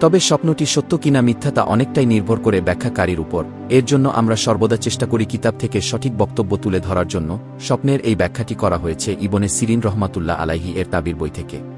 তবে স্বপ্নটি সত্য কিনা মিথ্যা তা অনেকটাই নির্ভর করে ব্যাখ্যাকারীর উপর। এর জন্য আমরা সর্বদা চেষ্টা করি কিতাব থেকে সঠিক বক্তব্য তুলে ধরার জন্য। স্বপ্নের এই ব্যাখ্যাটি করা হয়েছে ইবনে সিরিন রহমাতুল্লাহ আলাহি এর তাবির বই থেকে।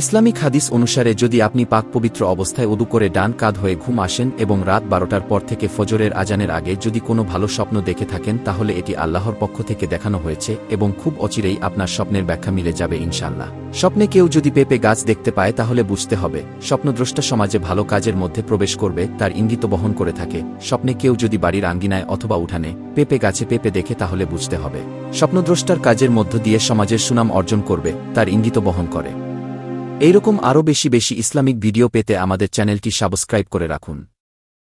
ইসলামিক হাদিস অনুসারে যদি আপনি পাক পবিত্র অবস্থায় উদু করে ডান কাঁধ হয়ে ঘুম আসেন এবং রাত বারোটার পর থেকে ফজরের আজানের আগে যদি কোনো ভালো স্বপ্ন দেখে থাকেন, তাহলে এটি আল্লাহর পক্ষ থেকে দেখানো হয়েছে এবং খুব অচিরেই আপনার স্বপ্নের ব্যাখ্যা মিলে যাবে ইনশাল্লাহ স্বপ্নে কেউ যদি পেঁপে গাছ দেখতে পায়, তাহলে বুঝতে হবে, স্বপ্নদ্রষ্টা সমাজে ভালো কাজের মধ্যে প্রবেশ করবে, তার ইঙ্গিত বহন করে থাকে। স্বপ্নে কেউ যদি বাড়ির আঙ্গিনায় অথবা উঠানে পেঁপে গাছে পেঁপে দেখে, তাহলে বুঝতে হবে, স্বপ্নদ্রষ্টার কাজের মধ্য দিয়ে সমাজের সুনাম অর্জন করবে, তার ইঙ্গিত বহন করে। এইরকম আরও বেশি বেশি ইসলামিক ভিডিও পেতে আমাদের চ্যানেলটি সাবস্ক্রাইব করে রাখুন।